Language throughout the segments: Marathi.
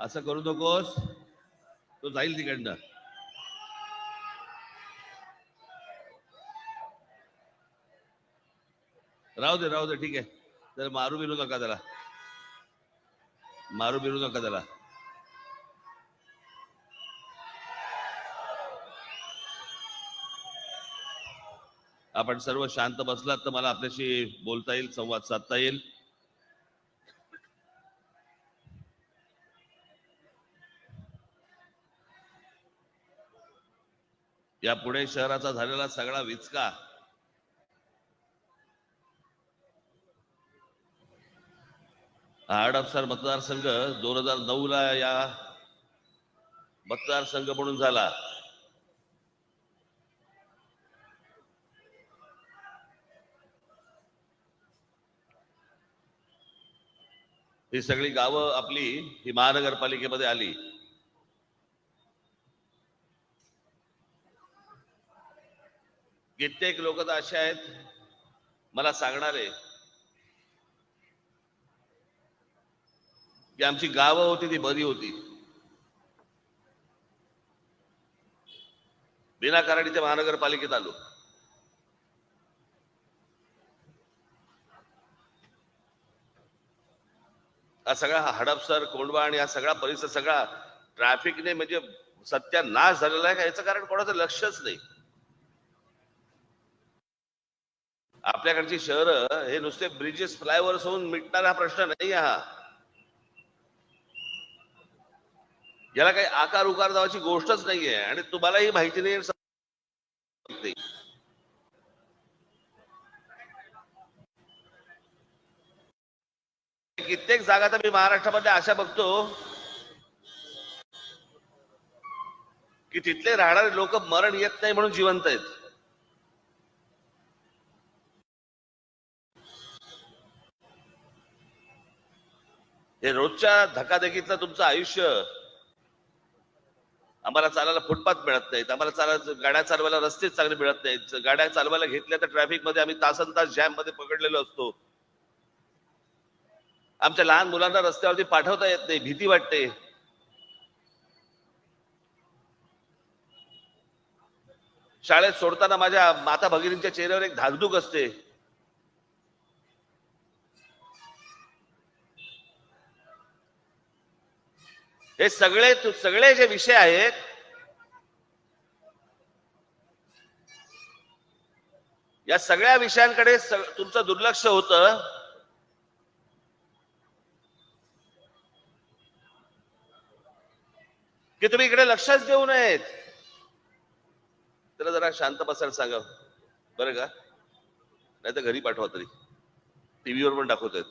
असं करू नकोस. तो जाईल तिकडनं. राहू दे राहू दे ठीक आहे. तर मारू बिरू नका त्याला. मारू बिरू नका त्याला. आपण सर्व शांत बसलात तर मला आपल्याशी बोलता येईल संवाद साधता येईल. या पुणे शहराचा झालेला सगळा विचका. हा हडपसर मतदारसंघ दोन हजार नऊ ला या मतदारसंघ म्हणून झाला. ही सगळी गावं आपली ही महानगरपालिकेमध्ये आली. कित्येक लोक तर असे आहेत मला सांगणारे की आमची गावं होती ती बरी होती. विनाकारण इथे महानगरपालिकेत आलो. हा सगळा हडपसर कोंडवा आणि हा सगळा परिसर सगळा ट्रॅफिकने म्हणजे सत्यानाश झालेला आहे का? याचं कारण कोणाचं लक्षच नाही. आपल्याकडची शहरं हे नुसते ब्रिजेस फ्लायओव्हर्स होऊन मिटणारा हा प्रश्न नाही हा याला काही आकार उकार जावाची गोष्टच नाहीये आणि तुम्हालाही माहिती नाही नाही. कित्येक जागा तर मी महाराष्ट्रामध्ये अशा बघतो की तिथले राहणारे लोक मरण येत नाही म्हणून जिवंत आहेत हे रोजच्या धकाधकीतलं तुमचं आयुष्य. आम्हाला चालायला फुटपाथ मिळत नाहीत. आम्हाला चालायला गाड्या चालवायला रस्तेच चांगले मिळत नाहीत. गाड्या चालवायला घेतल्या तर ट्रॅफिकमध्ये आम्ही तासन तास जॅममध्ये पकडलेलो असतो. आमच्या लहान मुलांना रस्त्यावरती पाठवता येत नाही. भीती वाटते. शाळेत सोडताना माझ्या माता भगिनींच्या चेहऱ्यावर एक धाकधूक असते. हे सगळे सगळे जे विषय आहेत या सगळ्या विषयांकडे तुमचं दुर्लक्ष होत. की तुम्ही इकडे लक्षच देऊ नयेत. त्याला जरा शांत बसायला सांगा. बरं का? नाही तर घरी पाठवा तरी. टीव्हीवर पण दाखवत आहेत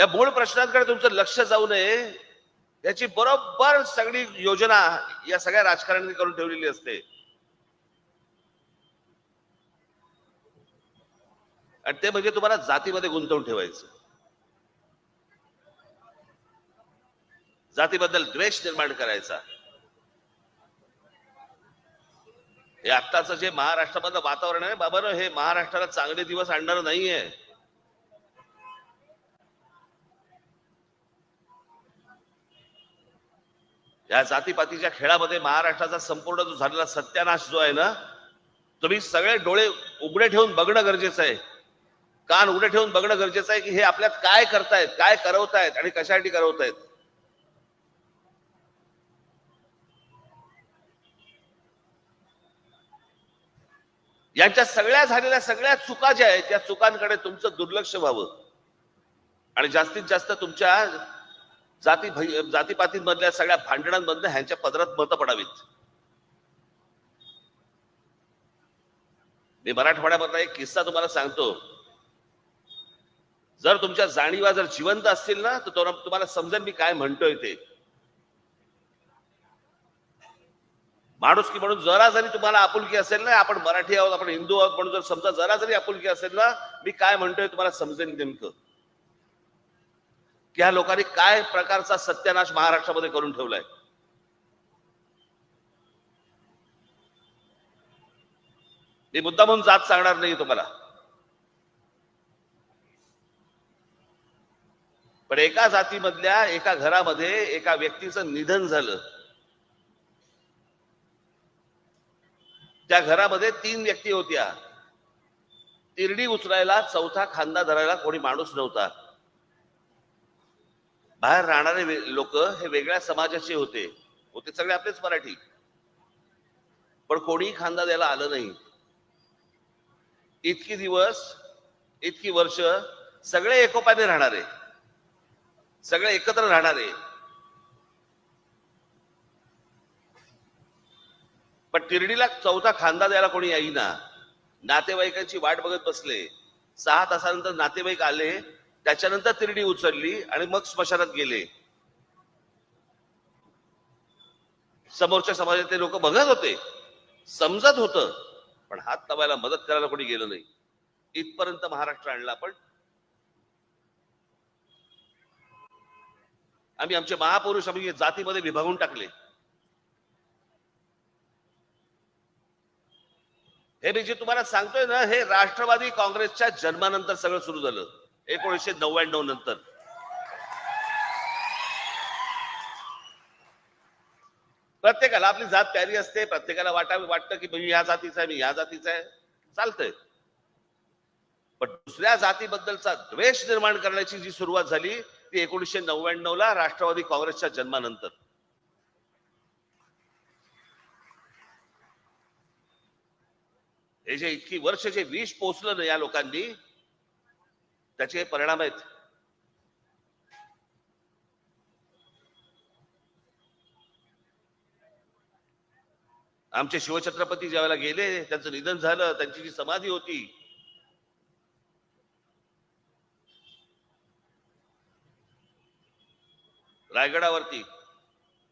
या मूळ प्रश्नांकडे तुमचं लक्ष जाऊ नये. याची बरोबर सगळी योजना या सगळ्या राजकारण्यांनी करून ठेवलेली असते. आणि ते म्हणजे तुम्हाला जातीमध्ये गुंतवून ठेवायचं. जातीबद्दल द्वेष निर्माण करायचा. हे आत्ताचं जे महाराष्ट्रामधलं वातावरण आहे बाबा हे महाराष्ट्राला चांगले दिवस आणणार नाहीये. या जातीपातीच्या खेळामध्ये महाराष्ट्राचा संपूर्ण जो झालेला सत्यानाश जो आहे ना तुम्ही सगळे डोळे उघडे ठेवून बघणं गरजेचं आहे. कान उघडे ठेवून बघणं गरजेचं आहे की हे आपल्यात काय करतायत काय करवतायत आणि कशासाठी करवतायत. यांच्या सगळ्या झालेल्या सगळ्या चुका ज्या आहेत त्या चुकांकडे तुमचं दुर्लक्ष व्हावं. आणि जास्तीत जास्त तुमच्या जाती जातीपातींमधल्या सगळ्या भांडणांमधनं ह्यांच्या पदरात मतं पडावीत. मी मराठवाड्यामधला एक किस्सा तुम्हाला सांगतो. जर तुमच्या जाणीवा जर जिवंत असतील ना तर तुम्हाला समजेल मी काय म्हणतोय ते. माणूस की म्हणून जरा जरी तुम्हाला आपुलकी असेल ना आपण मराठी आहोत आपण हिंदू आहोत म्हणून जर समजा जरा जरी आपुलकी असेल ना मी काय म्हणतोय तुम्हाला समजेल नेमकं. की ह्या लोकांनी काय प्रकारचा सत्यानाश महाराष्ट्रामध्ये करून ठेवलाय? मी मुद्दा म्हणून जात सांगणार नाही तुम्हाला. पण एका जातीमधल्या एका घरामध्ये एका व्यक्तीचं निधन झालं. त्या घरामध्ये तीन व्यक्ती होत्या. तिरडी उचलायला चौथा खांदा धरायला कोणी माणूस नव्हता. बाहेर राहणारे लोक हे वेगळ्या समाजाचे होते. होते सगळे आपलेच मराठी. पण कोणीही खांदा द्यायला आलं नाही. इतकी दिवस इतकी वर्ष सगळे एकोपाने राहणारे. सगळे एकत्र राहणारे. पण तिरडीला चौथा खांदा द्यायला कोणी येईना नातेवाईकांची वाट बघत बसले. सहा तासानंतर नातेवाईक आले. त्याच्यानंतर तिरडी उचलली आणि मग स्मशानात गेले. समोरच्या समाजातले लोक बघत होते. समजत होत पण हात तवायला मदत करायला कोणी गेलं नाही. इथपर्यंत महाराष्ट्र आणला पण आम्ही आमचे महापुरुष आम्ही जातीमध्ये विभागून टाकले. हे मी जे तुम्हाला सांगतोय ना हे राष्ट्रवादी काँग्रेसच्या जन्मानंतर सगळं सुरू झालं. एकोणीसशे नव्याण्णव नंतर. प्रत्येकाला आपली जात प्यारी असते प्रत्येकाला वाटा वाटतं की मी या जातीचा आहे मी या जातीचा आहे. चालतंय. पण दुसऱ्या जातीबद्दलचा द्वेष निर्माण करण्याची जी सुरुवात झाली ती एकोणीसशे नव्याण्णव ला राष्ट्रवादी काँग्रेसच्या जन्मानंतर. हे जे इतकी वर्ष जे विष पोचलं ना या लोकांनी त्याचे काही परिणाम आहेत. आमचे शिवछत्रपती ज्यावेळेला गेले त्यांचं निधन झालं त्यांची जी समाधी होती रायगडावरती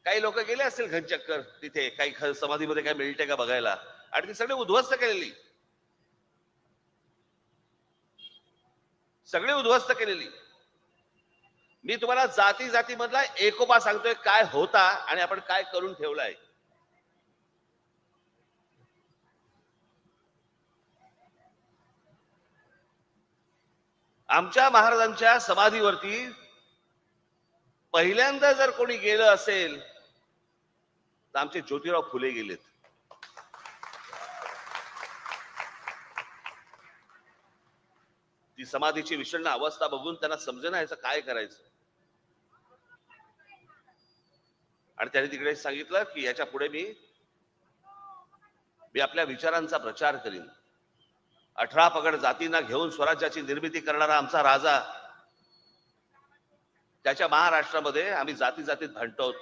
काही लोक गेले असतील घनचक्कर तिथे काही समाधीमध्ये काय मिळते का बघायला? आणि ती सगळी उद्ध्वस्त केलेली. सगळी उद्ध्वस्त केलेली. मी तुम्हाला जाती जाती मधला एकोपा सांगतोय काय होता आणि आपण काय करून ठेवलाय. आमच्या महाराजांच्या समाधीवरती पहिल्यांदा जर कोणी गेलं असेल तर आमचे ज्योतिराव फुले गेलेत. ती समाधीची विषण्ण अवस्था बघून त्यांना समजेना याचं काय करायचं. आणि त्यांनी तिकडे सांगितलं की याच्यापुढे मी मी आपल्या विचारांचा प्रचार करीन. अठरा पगड जातींना घेऊन स्वराज्याची निर्मिती करणारा आमचा राजा त्याच्या महाराष्ट्रामध्ये आम्ही जाती जातीत भांडतो.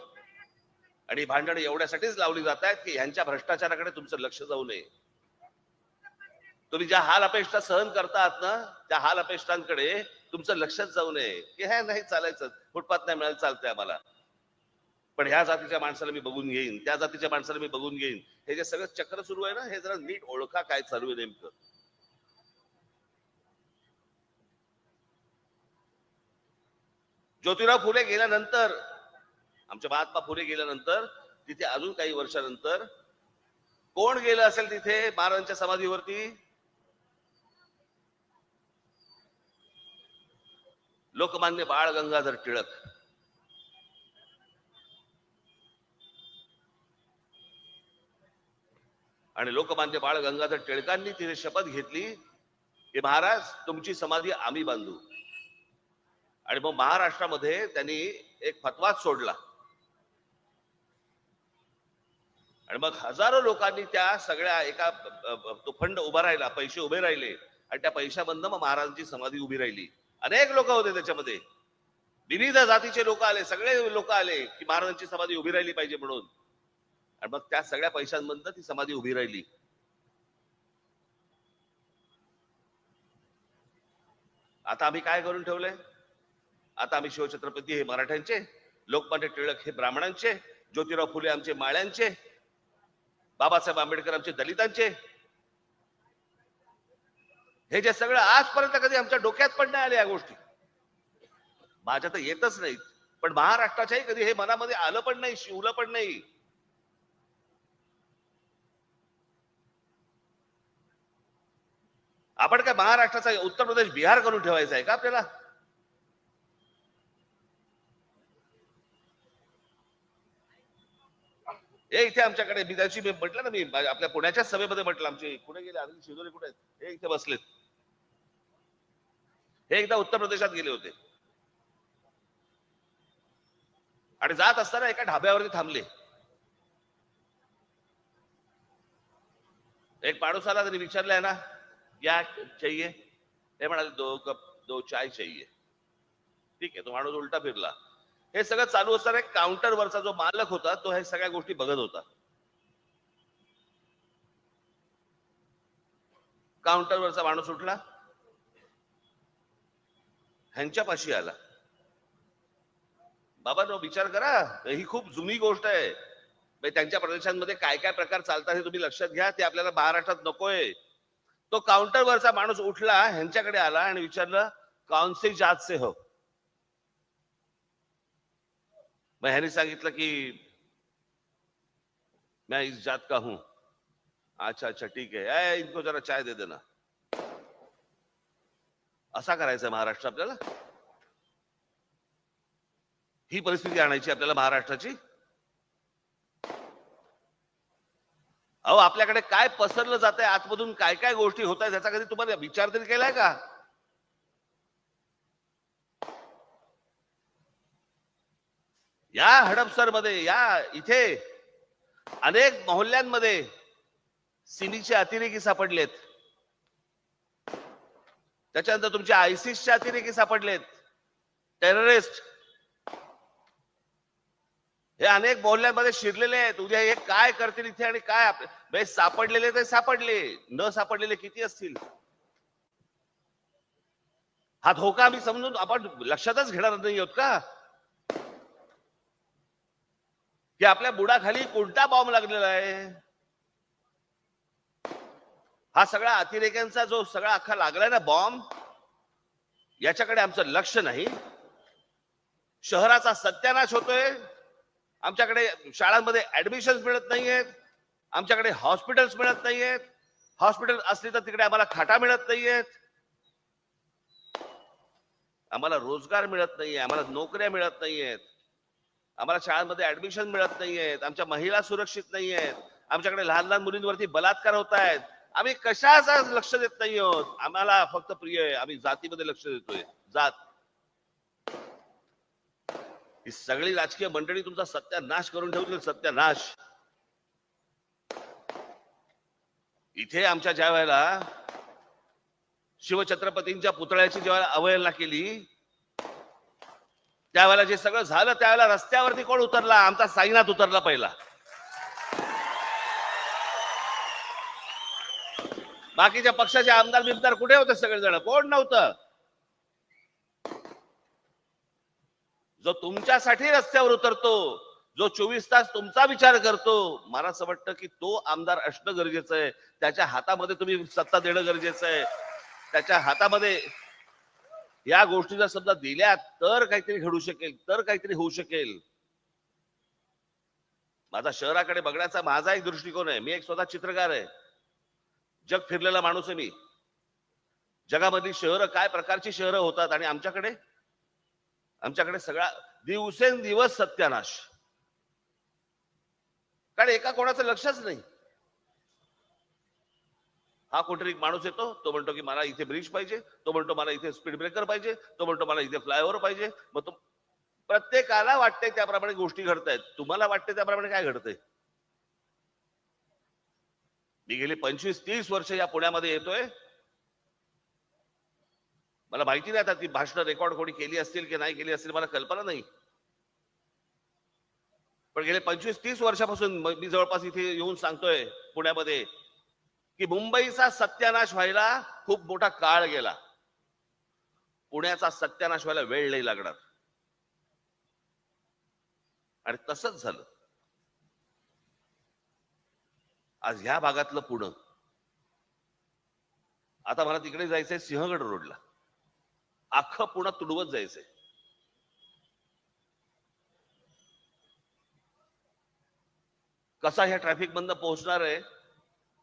आणि भांडणं एवढ्यासाठीच लावली जात आहेत की ह्यांच्या भ्रष्टाचाराकडे तुमचं लक्ष जाऊ नये. तुम्ही ज्या हाल अपेक्षा सहन करतात ना त्या हाल अपेक्षांकडे तुमचं लक्षच जाऊ नये. की हे नाही चालायचं फुटपाथ नाही मिळालं चालतंय आम्हाला. पण ह्या जातीच्या माणसाला मी बघून घेईन त्या जातीच्या माणसाला मी बघून घेईन. हे जे सगळं चक्र सुरू आहे ना हे जरा नीट ओळखा काय चालू आहे नेमकं. ज्योतिराव फुले गेल्यानंतर आमच्या महात्मा फुले गेल्यानंतर तिथे अजून काही वर्षानंतर कोण गेलं असेल तिथे महाराजांच्या समाधीवरती? लोकमान्य बाळ गंगाधर टिळक. आणि लोकमान्य बाळ गंगाधर टिळकांनी तिथे शपथ घेतली की महाराज तुमची समाधी आम्ही बांधू. आणि मग महाराष्ट्रामध्ये त्यांनी एक फतवाच सोडला. आणि मग हजारो लोकांनी त्या सगळ्या एका तो फंड उभा राहिला पैसे उभे राहिले. आणि त्या पैशामधनं मग महाराजांची समाधी उभी राहिली. अनेक लोक होते त्याच्यामध्ये. विविध जातीचे लोक आले सगळे लोक आले की महाराजांची समाधी उभी राहिली पाहिजे म्हणून. आणि मग त्या सगळ्या पैशांमधनं ती समाधी उभी राहिली. आता आम्ही काय करून ठेवलंय? आता आम्ही शिवछत्रपती हे मराठ्यांचे लोकमान्य टिळक हे ब्राह्मणांचे ज्योतिराव फुले आमचे माळ्यांचे बाबासाहेब आंबेडकर आमचे दलितांचे हे जे सगळं आजपर्यंत कधी आमच्या डोक्यात पण नाही आले या गोष्टी. माझ्या तर येतच नाहीत. पण महाराष्ट्राच्याही कधी हे मनामध्ये आलं पण नाही शिवलं पण नाही. आपण काय महाराष्ट्राचा उत्तर प्रदेश बिहार करून ठेवायचा आहे का आपल्याला? हे इथे आमच्याकडे मी त्याची मी म्हटलं ना मी आपल्या पुण्याच्या सभेमध्ये म्हटलं आमचे कुठे गेले? अरविंद शिदोरे कुठे हे इथे बसलेत. हे एकदा उत्तर प्रदेशात गेले होते. आणि जात असताना एका ढाब्यावरती थांबले. एक माणूस आला तरी विचारलाय ना या चाहिए ते म्हणाले दो कप दो चाय चाहिए ठीक आहे तो माणूस उलटा फिरला. हे सगळं चालू असताना एक काउंटरवरचा जो मालक होता तो हे सगळ्या गोष्टी बघत होता. काउंटरवरचा माणूस उठला. ह्यांच्यापाशी आला. बाबा नो विचार करा ही खूप जुनी गोष्ट आहे. म्हणजे त्यांच्या प्रदेशांमध्ये काय काय प्रकार चालतात हे तुम्ही लक्षात घ्या ते आपल्याला महाराष्ट्रात नकोय. तो काउंटरवरचा माणूस उठला ह्यांच्याकडे आला आणि विचारलं कौन से जात से हो? मग ह्यांनी सांगितलं की मैं इस जात का हूं। अच्छा अच्छा ठीक आहे इनको जरा चाय दे देना। असा करायचा महाराष्ट्र आपल्याला? ही परिस्थिती आणायची आपल्याला महाराष्ट्राची? अहो आपल्याकडे काय पसरलं जात आहे आतमधून काय काय गोष्टी होत आहेत त्याचा कधी तुम्हाला विचार तरी केलाय का? या हडपसरमध्ये या इथे अनेक मोहल्ल्यांमध्ये सिमीचे अतिरेकी सापडलेत. त्याच्यानंतर तुमच्या आयसिसचे अतिरेकी सापडलेत. टेररिस्ट. हे अनेक मोहल्ल्यांमध्ये शिरलेले आहेत. उद्या हे काय करतील इथे आणि काय आपले म्हणजे सापडलेले ते सापडले. न सापडलेले किती असतील? हा धोका आम्ही समजून आपण लक्षातच घेणार नाही आहोत का? की आपल्या बुडाखाली कोणता बॉम्ब लागलेला आहे? हा सगळा अतिरेक्यांचा जो सगळा अख्खा लागलाय ना बॉम्ब याच्याकडे आमचं लक्ष नाही. शहराचा सत्यानाश होतोय. आमच्याकडे शाळांमध्ये ऍडमिशन मिळत नाहीयेत. आमच्याकडे हॉस्पिटल्स मिळत नाहीयेत. हॉस्पिटल असली तर तिकडे आम्हाला खाटा मिळत नाहीयेत. आम्हाला रोजगार मिळत नाहीये. आम्हाला नोकऱ्या मिळत नाहीयेत. आम्हाला शाळांमध्ये ऍडमिशन मिळत नाहीयेत आमच्या महिला सुरक्षित नाहीयेत आमच्याकडे लहान लहान मुलींवरती बलात्कार होत आहेत आम्ही कशाचा लक्ष देत नाही आहोत? आम्हाला फक्त प्रिय आहे आम्ही जातीमध्ये लक्ष देतोय. जात. ही सगळी राजकीय मंडळी तुमचा सत्यानाश करून ठेवतील सत्यानाश. इथे आमच्या ज्या वेळेला शिवछत्रपतींच्या पुतळ्याची जेव्हा अवहेलना केली त्यावेळेला जे सगळं झालं त्यावेळेला रस्त्यावरती कोण उतरला? आमचा साईनाथ उतरला पहिला. बाकीच्या पक्षाचे आमदार बिमदार कुठे होते सगळेजण? कोण नव्हतं? जो तुमच्यासाठी रस्त्यावर उतरतो जो चोवीस तास तुमचा विचार करतो मला असं वाटतं की तो आमदार असणं गरजेचं आहे. त्याच्या हातामध्ये तुम्ही सत्ता देणं गरजेचं आहे. त्याच्या हातामध्ये या गोष्टी जर समजा दिल्या तर काहीतरी घडू शकेल तर काहीतरी होऊ शकेल. माझा शहराकडे बघण्याचा माझा एक दृष्टिकोन आहे. मी एक स्वतः चित्रकार आहे. जग फिरलेला माणूस आहे मी. जगामधली शहरं काय प्रकारची शहरं होतात आणि आमच्याकडे? आमच्याकडे सगळा दिवसेंदिवस सत्यानाश. कारण एका कोणाचं लक्षच नाही. हा कुठेतरी माणूस येतो तो म्हणतो की मला इथे ब्रिज पाहिजे तो म्हणतो मला इथे स्पीड ब्रेकर पाहिजे तो म्हणतो मला इथे फ्लायओव्हर पाहिजे. मग तो प्रत्येकाला वाटते त्याप्रमाणे गोष्टी घडतायत. तुम्हाला वाटते त्याप्रमाणे काय घडतंय? मी गेली पंचवीस तीस वर्ष या पुण्यामध्ये येतोय. मला माहिती नाही आता ती भाषण रेकॉर्ड कोणी केली असतील की नाही केली असतील मला कल्पना नाही. पण गेले पंचवीस तीस वर्षापासून मी जवळपास इथे येऊन सांगतोय पुण्यामध्ये. की मुंबईचा सत्यानाश व्हायला खूप मोठा काळ गेला. पुण्याचा सत्यानाश व्हायला वेळ नाही लागणार. आणि तसंच झालं. आज ह्या भागातलं पुणं. आता मला तिकडे जायचंय सिंहगड रोडला. अख्खं पुणं तुडवत जायचंय. कसा ह्या ट्रॅफिक बंद पोहोचणार आहे?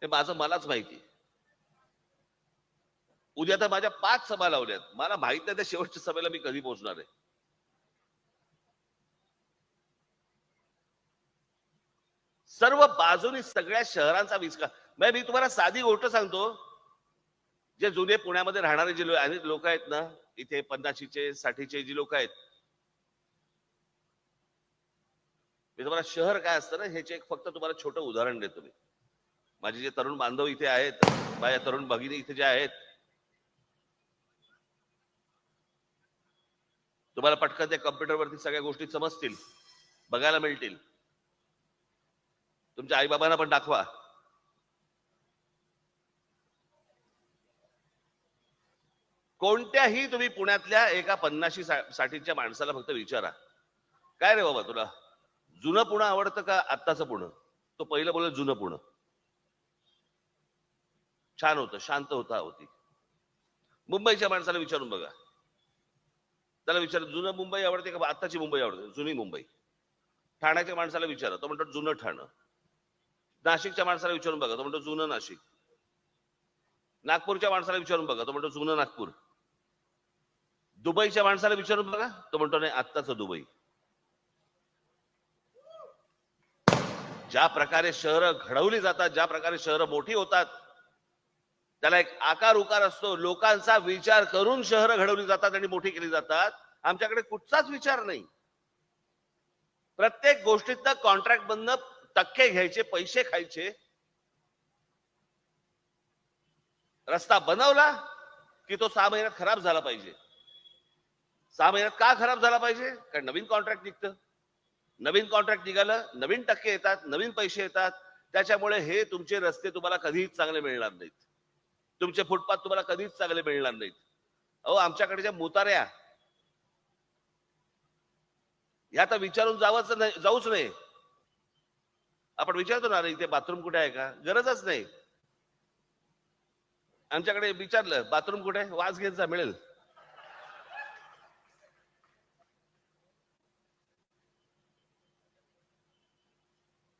हे माझं मलाच माहिती उद्या तर माझ्या पाच सभा लावल्यात. मला माहीत नाही त्या शेवटच्या सभेला मी कधी पोहोचणार आहे. सर्व बाजूनी सगळ्या शहरांचा विस्कार म्हणजे मी तुम्हाला साधी गोष्ट सांगतो. जे जुने पुण्यामध्ये राहणारे जे लोक आहेत ना इथे पन्नाशीचे साठीचे जी लोक आहेत. मी तुम्हाला शहर काय असतं ना ह्याचे एक फक्त तुम्हाला छोटं उदाहरण देतो मी. माझे जे तरुण बांधव इथे आहेत माझ्या तरुण भगिनी इथे जे आहेत तुम्हाला पटकन त्या कम्प्युटरवरती सगळ्या गोष्टी समजतील बघायला मिळतील. तुमच्या आईबाबांना पण दाखवा. कोणत्याही तुम्ही पुण्यातल्या एका पन्नाशी सा- साठीच्या माणसाला फक्त विचारा. काय रे बाबा तुला? जुनं पुणं आवडतं का आत्ताचं पुणं? तो पहिलं बोल जुनं पुणं. छान होतं शांत होता होती. मुंबईच्या माणसाला विचारून बघा. त्याला विचार जुनं मुंबई आवडते का आत्ताची मुंबई आवडते? जुनी मुंबई. ठाण्याच्या माणसाला विचारा तो म्हणतो जुनं ठाणं. नाशिकच्या माणसाला विचारून बघा तो म्हणतो जुनं नाशिक. नागपूरच्या माणसाला विचारून बघा तो म्हणतो जुनं नागपूर. दुबईच्या माणसाला विचारून बघा तो म्हणतो नाही आत्ताच दुबई. ज्या प्रकारे शहरं घडवली जातात ज्या प्रकारे शहरं मोठी होतात त्याला एक आकार उकार असतो. लोकांचा विचार करून शहरं घडवली जातात आणि मोठी केली जातात. आमच्याकडे कुठचाच विचार नाही. प्रत्येक गोष्टीत कॉन्ट्रॅक्ट बंद टक्के घ्यायचे पैसे खायचे. रस्ता बनवला की तो सहा महिन्यात खराब झाला पाहिजे. सहा महिन्यात का खराब झाला पाहिजे? कारण नवीन कॉन्ट्रॅक्ट निघतं. नवीन कॉन्ट्रॅक्ट निघालं नवीन टक्के येतात नवीन पैसे येतात. त्याच्यामुळे हे तुमचे रस्ते तुम्हाला कधीच चांगले मिळणार नाहीत. तुमचे फुटपाथ तुम्हाला कधीच चांगले मिळणार नाहीत. अहो आमच्याकडच्या मुताऱ्या ह्या तर विचारून जावंच नाही जाऊच नाही आपण विचारतो ना इथे बाथरूम कुठे आहे का? गरजच नाही. आमच्याकडे विचारलं बाथरूम कुठे आहे? वास घेत जा मिळेल.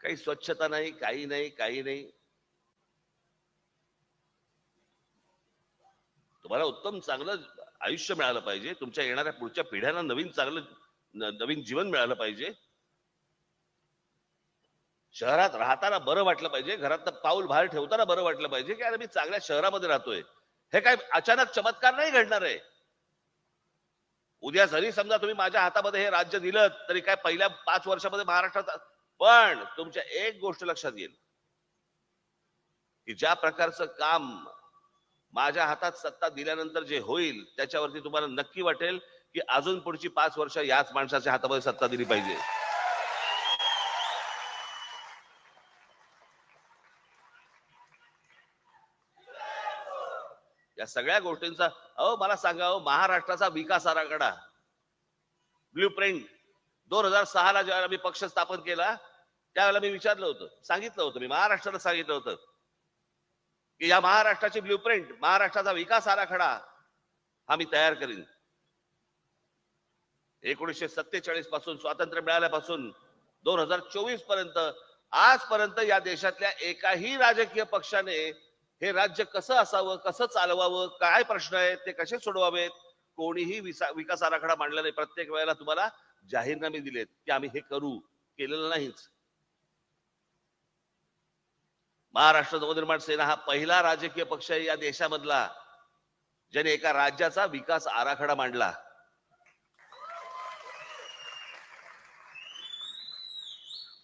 काही स्वच्छता नाही काही नाही काही नाही. तुम्हाला उत्तम चांगलं आयुष्य मिळालं पाहिजे. तुमच्या येणाऱ्या पुढच्या पिढ्यांना नवीन चांगलं नवीन जीवन मिळालं पाहिजे. शहरात राहताना बरं वाटलं पाहिजे. घरात पाऊल बाहेर ठेवताना बरं वाटलं पाहिजे की अरे मी चांगल्या शहरामध्ये राहतोय. हे काय अचानक चमत्कार नाही घडणार आहे. उद्या जरी समजा तुम्ही माझ्या हातामध्ये हे राज्य दिलं तरी काय पहिल्या पाच वर्षामध्ये महाराष्ट्रात पण तुमच्या एक गोष्ट लक्षात येईल. की ज्या प्रकारचं काम माझ्या हातात सत्ता दिल्यानंतर जे होईल त्याच्यावरती तुम्हाला नक्की वाटेल की अजून पुढची पाच वर्ष याच माणसाच्या हातामध्ये सत्ता दिली पाहिजे. या सगळ्या गोष्टींचा अहो मला सांगा अहो महाराष्ट्राचा विकास आराखडा. ब्ल्यू प्रिंट दोन हजार सहा ला ज्यावेळेला मी पक्ष स्थापन केला त्यावेळेला मी विचारलं होतं सांगितलं होतं मी महाराष्ट्राला सांगितलं होतं. की या महाराष्ट्राची ब्ल्यूप्रिंट महाराष्ट्राचा विकास आराखडा हा मी तयार करीन. एकोणीसशे सत्तेचाळीसपासून स्वातंत्र्य मिळाल्यापासून दोन हजार चोवीसपर्यंत आजपर्यंत या देशातल्या एकाही राजकीय पक्षाने हे राज्य कसं असावं कसं चालवावं काय प्रश्न आहेत ते कसे सोडवावेत कोणीही विसा- विकास आराखडा मांडला नाही. प्रत्येक वेळेला तुम्हाला जाहीरनामे दिलेत की आम्ही हे करू. केलेलं नाहीच. महाराष्ट्र नवनिर्माण सेना हा पहिला राजकीय पक्ष आहे या देशामधला. ज्याने एका राज्याचा विकास आराखडा मांडला.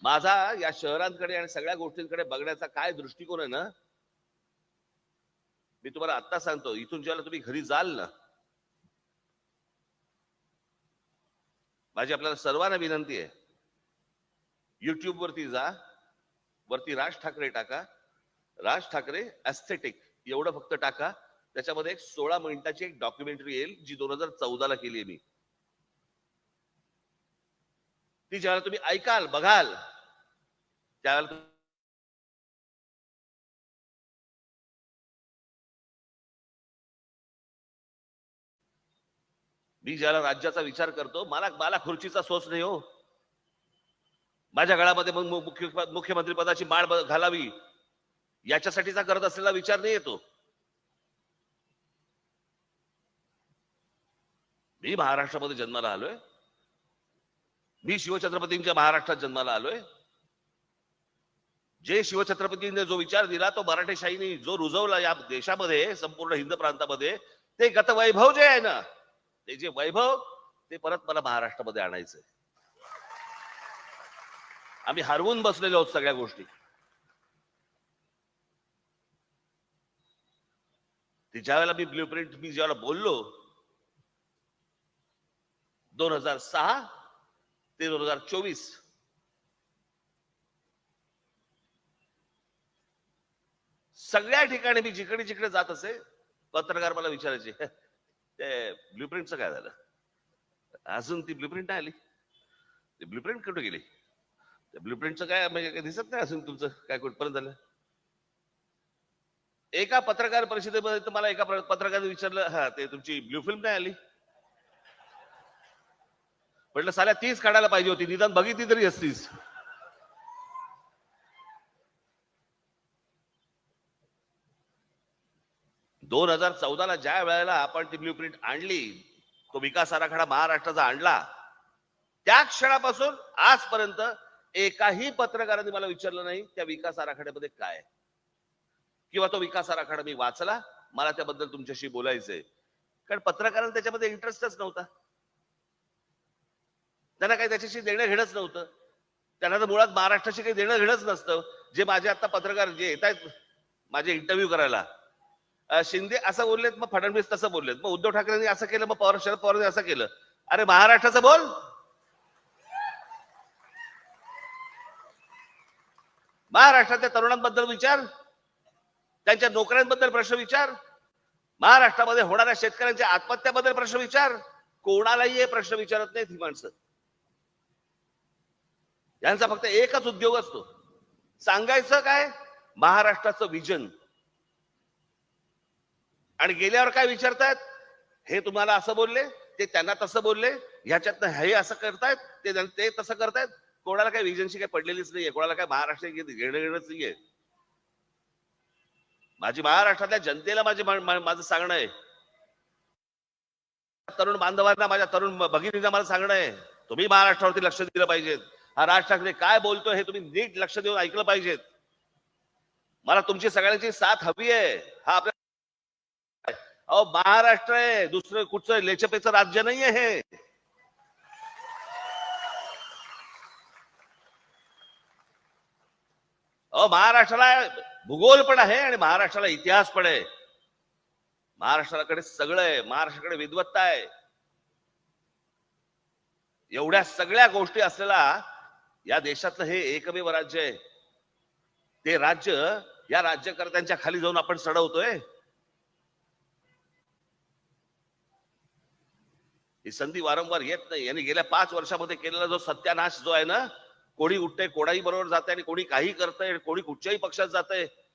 माझा या शहरांकडे आणि सगळ्या गोष्टींकडे बघण्याचा काय दृष्टिकोन आहे ना मी तुम्हाला आत्ता सांगतो इथून जेव्हा तुम्ही घरी जाल ना माझी आपल्याला सर्वांना विनंती आहे युट्यूब वरती जा वरती राज ठाकरे टाका राज ठाकरे एस्थेटिक एवढं फक्त टाका. त्याच्यामध्ये एक सोळा मिनिटाची एक डॉक्युमेंटरी येईल जी दोन हजार चौदाला केली आहे मी. ती ज्यावेळेला तुम्ही ऐकाल बघाल त्यावेळेला मी ज्याला राज्याचा विचार करतो मला मला खुर्चीचा सोच नाही हो. माझ्या गळामध्ये मग मुख्य मुख्यमंत्री पदाची माळ घालावी. याच्यासाठीचा करत असलेला विचार नाही येतो. मी महाराष्ट्रामध्ये जन्माला आलोय. मी शिवछत्रपतींच्या महाराष्ट्रात जन्माला आलोय. जे शिवछत्रपतींनी जो विचार दिला तो मराठेशाहीने जो रुजवला या देशामध्ये संपूर्ण हिंद प्रांतामध्ये ते गत वैभव जे आहे ना ते जे वैभव ते परत मला महाराष्ट्रामध्ये आणायचंय. आम्ही हरवून बसलेलो आहोत सगळ्या गोष्टी. ते ज्यावेळेला मी ब्ल्यू प्रिंट मी ज्यावेळेला बोललो दोन हजार सहा ते दोन हजार चोवीस सगळ्या ठिकाणी मी जिकडे जिकडे जात असे पत्रकार मला विचारायचे ते ब्ल्यूप्रिंटचं काय झालं? अजून ती ब्ल्यूप्रिंट नाही आली. ती ब्ल्यूप्रिंट कुठे गेली? त्या ब्ल्यूप्रिंटचं काय म्हणजे काय दिसत नाही अजून तुमचं? काय कुठपर्यंत झालं एका पत्रकार परिषदेमध्ये तुम्हाला एका पत्रकार विचारलं हा ते तुमची ब्ल्यू फिल्म नाही आली? म्हटलं साल्या तीच काढायला पाहिजे होती. निदान बघितली तरी असतीस. दोन हजार चौदाला ज्या वेळेला आपण ती ब्ल्यू प्रिंट आणली तो विकास आराखडा महाराष्ट्राचा आणला त्या क्षणापासून आजपर्यंत एकाही पत्रकाराने मला विचारलं नाही त्या विकास आराखड्यामध्ये काय आहे. किंवा तो विकास आराखडा मी वाचला मला त्याबद्दल तुमच्याशी बोलायचंय. कारण पत्रकारांना त्याच्यामध्ये इंटरेस्टच नव्हता. त्यांना काही त्याच्याशी देणं घेणंच नव्हतं. त्यांना तर मुळात महाराष्ट्राशी काही देणं घेणंच नसतं. जे माझे आता पत्रकार जे येत आहेत माझे इंटरव्ह्यू करायला शिंदे असं बोललेत मग फडणवीस तसं बोललेत. मग उद्धव ठाकरेंनी असं केलं मग पवार शरद पवारांनी असं केलं. अरे महाराष्ट्राचं बोल! महाराष्ट्रातल्या तरुणांबद्दल विचार. त्यांच्या नोकऱ्यांबद्दल प्रश्न विचार. महाराष्ट्रामध्ये होणाऱ्या शेतकऱ्यांच्या आत्महत्याबद्दल प्रश्न विचार. कोणालाही हे प्रश्न विचारत नाहीत ही माणसं. यांचा फक्त एकच उद्योग असतो. सांगायचं काय? महाराष्ट्राचं विजन. आणि गेल्यावर काय विचारतायत हे तुम्हाला असं बोलले ते त्यांना तसं बोलले ह्याच्यातनं हे असं करतायत ते ते तसं करतायत. कोणाला काही विजनशी काही पडलेलीच नाहीये कोणाला काय महाराष्ट्र घेणं घेणंच नाहीये माझी महाराष्ट्रातल्या जनतेला माझे माझं सांगणं आहे. तरुण बांधवांना माझ्या तरुण भगिनींना मला सांगणं आहे. तुम्ही महाराष्ट्रावरती लक्ष दिलं पाहिजेत. हा राज ठाकरे काय बोलतोय हे तुम्ही नीट लक्ष देऊन ऐकलं पाहिजेत. मला तुमची सगळ्यांची साथ हवी आहे. हा आपल्या अहो महाराष्ट्र आहे. दुसरं कुठचं लेचपेचं राज्य नाहीये हे. अहो महाराष्ट्राला भूगोल पण आहे आणि महाराष्ट्राला इतिहास पण आहे. महाराष्ट्राकडे सगळं आहे. महाराष्ट्राकडे विद्वत्ता आहे. एवढ्या सगळ्या गोष्टी असलेला या देशातलं हे एकमेव राज्य आहे. ते राज्य या राज्यकर्त्यांच्या खाली जाऊन आपण चढवतोय ही संधी वारंवार येत नाही. यांनी गेल्या पाच वर्षामध्ये केलेला जो सत्यानाश जो आहे ना कोणी उठतंय कोणाही बरोबर जात आणि कोणी काही करतंय कोणी कुठच्याही पक्षात जात आहे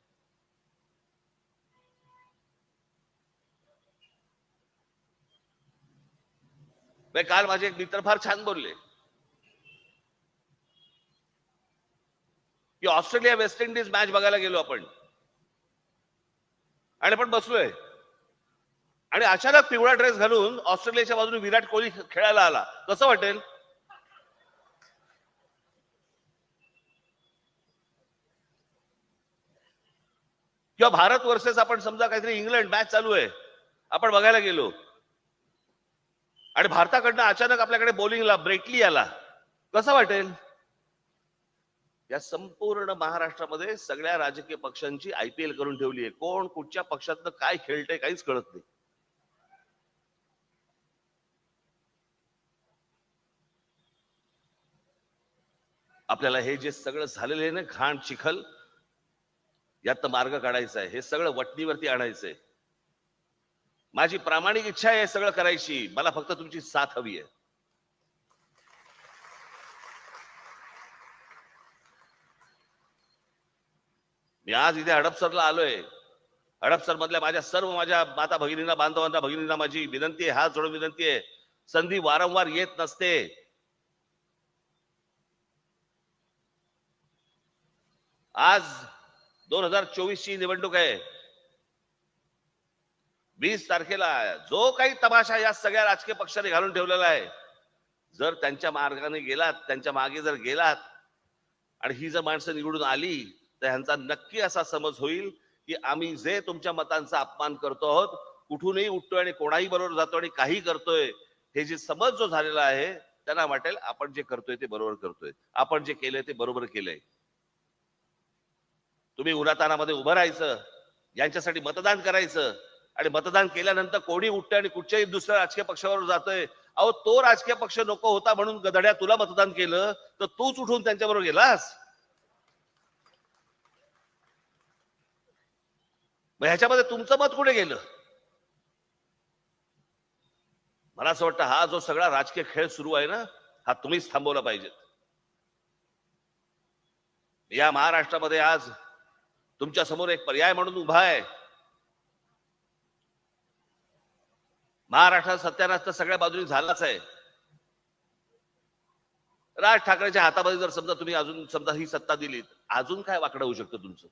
काल माझे एक मित्र फार छान बोलले. की ऑस्ट्रेलिया वेस्ट इंडिज मॅच बघायला गेलो आपण. आणि आपण बसलोय. आणि अचानक पिवळा ड्रेस घालून ऑस्ट्रेलियाच्या बाजूने विराट कोहली खेळायला आला. कसं वाटेल? किंवा भारत वर्सेस आपण समजा काहीतरी इंग्लंड मॅच चालू आहे आपण बघायला गेलो. आणि भारताकडनं अचानक आपल्याकडे बॉलिंगला ब्रेटली आला कसं वाटेल? या संपूर्ण महाराष्ट्रामध्ये सगळ्या राजकीय पक्षांची आयपीएल करून ठेवली आहे. कोण कुठच्या पक्षातनं काय खेळतंय काहीच कळत नाही. आपल्याला हे जे सगळं झालेलं आहे ना घाण चिखल यात मार्ग काढायचा आहे. हे सगळं वटणीवरती आणायचंय. माझी प्रामाणिक इच्छा आहे सगळं करायची. मला फक्त तुमची साथ हवी आहे. मी आज इथे हडपसरला आलोय. हडपसर मधल्या माझ्या सर्व माझ्या माता भगिनींना बांधवांना भगिनींना माझी विनंती आहे. हात जोडून विनंती आहे. संधी वारंवार येत नसते. आज दोन हजार चोवीस ची निवडणूक आहे. वीस तारखेला जो काही तमाशा या सगळ्या राजकीय पक्षाने घालून ठेवलेला आहे जर त्यांच्या मार्गाने गेलात त्यांच्या मागे जर गेलात आणि ही जर माणसं निवडून आली तर ह्यांचा नक्की असा समज होईल की आम्ही जे तुमच्या मतांचा अपमान करतो आहोत कुठूनही उठतोय आणि कोणाही बरोबर जातो आणि काही करतोय हे जे समज जो झालेला आहे त्यांना वाटेल आपण जे करतोय ते बरोबर करतोय. आपण जे केलंय ते बरोबर केलंय. तुम्ही उन्हातानामध्ये उभं राहायचं यांच्यासाठी मतदान करायचं आणि मतदान केल्यानंतर कोणी उठतं आणि कुठच्याही दुसऱ्या राजकीय पक्षावर जातोय अहो तो राजकीय पक्ष नको होता म्हणून गधड्या तुला मतदान केलं तर तूच उठून त्यांच्याबरोबर गेलास? मग ह्याच्यामध्ये तुमचं मत कुठे गेलं? मला असं वाटतं हा जो सगळा राजकीय खेळ सुरू आहे ना हा तुम्हीच थांबवला पाहिजे या महाराष्ट्रामध्ये आज तुमच्यासमोर एक पर्याय म्हणून उभा आहे. महाराष्ट्रात सत्यानाश तर सगळ्या बाजूनी झालाच आहे. राज ठाकरेच्या हातामध्ये जर समजा तुम्ही अजून समजा ही सत्ता दिलीत अजून काय वाकडं होऊ शकतं तुमचं?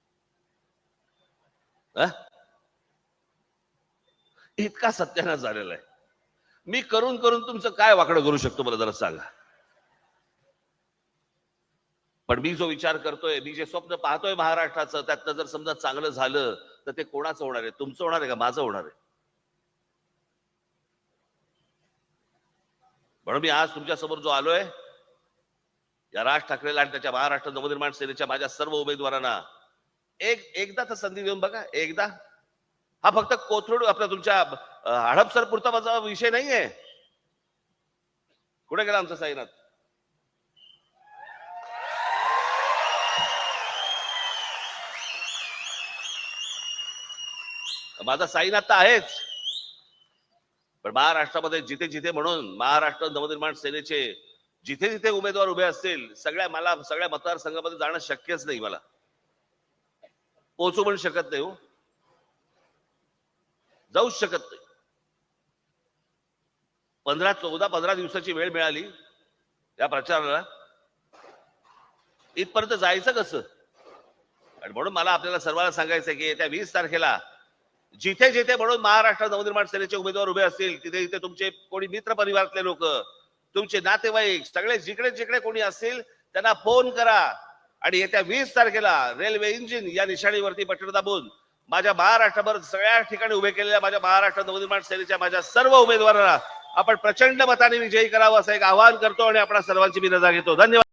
इतका सत्यानाश झालेला आहे. मी करून करून तुमचं काय वाकडं करू शकतो मला जरा सांगा. पण मी जो विचार करतोय मी जे स्वप्न पाहतोय महाराष्ट्राचं त्यातनं जर समजा चांगलं झालं तर ते कोणाचं होणार आहे? तुमचं होणार आहे का माझं होणार आहे? म्हणून मी आज तुमच्यासमोर जो आलोय या राज ठाकरेला आणि त्याच्या महाराष्ट्र नवनिर्माण सेनेच्या माझ्या सर्व उमेदवारांना एक एकदा तर संधी देऊन बघा एकदा. हा फक्त कोथरूड आपला तुमच्या हडपसर पुरता माझा विषय नाहीये. कुठे गेला आमचा साईनाथ? माझा साईनाथ तर आहेच. पण महाराष्ट्रामध्ये जिथे जिथे म्हणून महाराष्ट्र नवनिर्माण सेनेचे जिथे जिथे उमेदवार उभे असतील सगळ्या मला सगळ्या मतदारसंघामध्ये जाणं शक्यच नाही मला. पोहोचू पण शकत नाही हो. जाऊच शकत नाही. पंधरा चौदा पंधरा दिवसाची वेळ मिळाली या प्रचाराला. इथपर्यंत जायचं कसं? आणि म्हणून मला आपल्याला सर्वांना सांगायचं की येत्या वीस तारखेला जिथे जिथे म्हणून महाराष्ट्र नवनिर्माण सेनेचे उमेदवार उभे असतील तिथे तिथे तुमचे कोणी मित्र परिवारातले लोक तुमचे नातेवाईक सगळे जिकडे जिकडे कोणी असतील त्यांना फोन करा. आणि येत्या वीस तारखेला रेल्वे इंजिन या निशाणीवरती बटन दाबून माझ्या महाराष्ट्रभर सगळ्या ठिकाणी उभे केलेल्या माझ्या महाराष्ट्र नवनिर्माण सेनेच्या माझ्या सर्व उमेदवारांना आपण प्रचंड मताने विजयी करावं असं एक आवाहन करतो आणि आपल्या सर्वांची मी रजा घेतो. धन्यवाद.